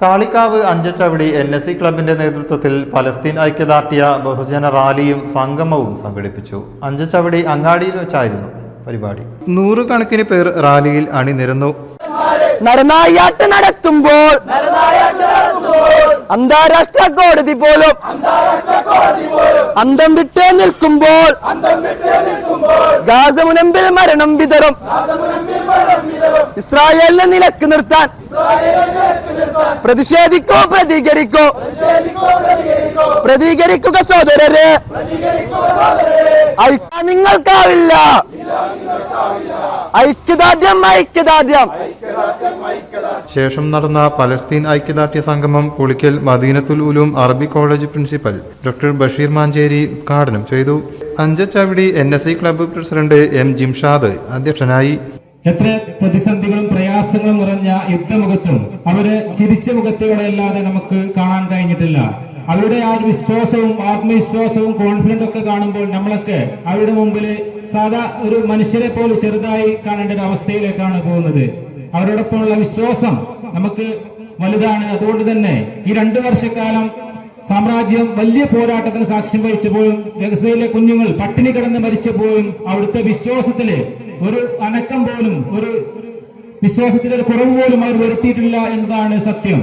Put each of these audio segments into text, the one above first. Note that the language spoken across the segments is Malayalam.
Kalikavu Anchachavadi N S C ക്ലബിന്റെ നേതൃത്വത്തിൽ പലസ്തീൻ ഐക്യദാർഢ്യ ബഹുജന റാലിയും സംഗമവും സംഘടിപ്പിച്ചു. അഞ്ചച്ചവടി അങ്ങാടിയിൽ വെച്ചായിരുന്നു പരിപാടി. നൂറുകണക്കിന് പേർ റാലിയിൽ അണിനിരന്നു. നരനായാട്ട് നടത്തുമ്പോൾ അന്താരാഷ്ട്ര കോടതി പോലും അന്തം വിട്ടേ നിൽക്കുമ്പോൾ ഗാസമുനമ്പിൽ മരണം വിതറും. ഇസ്രായേലിനെ നിലയ്ക്ക് നിർത്താൻ. പ്രതിഷേധിക്കോ പ്രതികരിക്കോ. പ്രതികരിക്കുക സോദരരെ നിങ്ങൾക്കാവില്ല. ഐക്യദാർഢ്യം ഐക്യദാർഢ്യം. ശേഷം നടന്ന പലസ്തീൻ ഐക്യദാർഢ്യ സംഗമം കുളിക്കൽ മദീനത്തുൽ ഉലൂം അറബി college principal doctor Basheer Mancheri ഉദ്ഘാടനം ചെയ്തു. Anchachavadi N S C club president M Jimshad അധ്യക്ഷനായി എത്ര പ്രതിസന്ധികളും പ്രയാസങ്ങളും നിറഞ്ഞ യുദ്ധമുഖത്തും അവർ ചിരിച്ച മുഖത്തോടെ അല്ലാതെ നമുക്ക് കാണാൻ കഴിഞ്ഞിട്ടില്ല. അവരുടെ ആ വിശ്വാസവും ആത്മവിശ്വാസവും കോൺഫിഡന്റ് ഒക്കെ കാണുമ്പോൾ നമ്മളൊക്കെ അവരുടെ മുമ്പിൽ സാധാ ഒരു മനുഷ്യരെ പോലെ ചെറുതായി കാണേണ്ട ഒരു അവസ്ഥയിലേക്കാണ് പോകുന്നത്. അവരോടൊപ്പമുള്ള വിശ്വാസം നമുക്ക് വലുതാണ്. അതുകൊണ്ട് തന്നെ ഈ രണ്ടു വർഷക്കാലം സാമ്രാജ്യം വലിയ പോരാട്ടത്തിന് സാക്ഷ്യം വഹിച്ചപ്പോഴും രഹസ്യയിലെ കുഞ്ഞുങ്ങൾ പട്ടിണി കിടന്ന് മരിച്ചപ്പോഴും അവിടുത്തെ വിശ്വാസത്തിൽ ഒരു അനക്കം പോലും ഒരു വിശ്വാസത്തിന്റെ ഒരു കുറവ് പോലും അവർ വരുത്തിയിട്ടില്ല എന്നതാണ് സത്യം.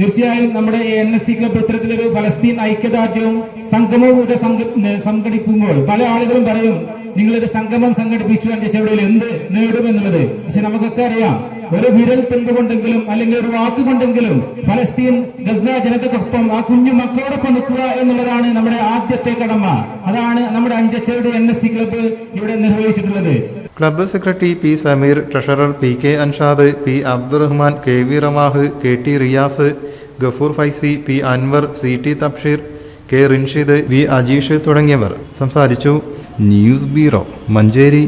തീർച്ചയായും നമ്മുടെ എൻ എസ് സി ക്ലബ് ഇത്തരത്തിലൊരു ഫലസ്തീൻ ഐക്യദാർഢ്യവും സംഗമവും ഇവിടെ സംഘ- സംഘടിപ്പിക്കുമ്പോൾ പല ആളുകളും പറയും നിങ്ങളൊരു സംഗമം സംഘടിപ്പിച്ചു എന്റെ ചെവിടയിൽ എന്ത് നേടുമെന്നുള്ളത് പക്ഷെ നമുക്കൊക്കെ അറിയാം ഒരു വിരൽ തുമ്പ് കൊണ്ടെങ്കിലും അല്ലെങ്കിൽ ഒരു വാക്ക് കൊണ്ടെങ്കിലും ഫലസ്തീൻ ഗസ ജനതക്കൊപ്പം ആ കുഞ്ഞു മക്കളോടൊപ്പം നിൽക്കുക എന്നുള്ളതാണ് നമ്മുടെ ആദ്യത്തെ കടമ. അതാണ് നമ്മുടെ Anchachavadi N S C club ഇവിടെ നിർവഹിച്ചിട്ടുള്ളത്. Club secretary P Sameer treasurer P K Anshad P Abdurahman K V Ramah K T Riyas Gafoor Faizy P Anwar C T Tabsheer K Rinshid V Ajeesh തുടങ്ങിയവർ സംസാരിച്ചു. News bureau Manjeri.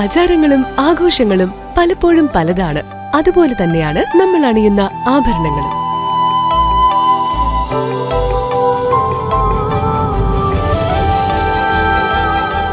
ആചാരങ്ങളും ആഘോഷങ്ങളും പലപ്പോഴും പലതാണ്. അതുപോലെ തന്നെയാണ് നമ്മൾ അണിയുന്ന ആഭരണങ്ങളും.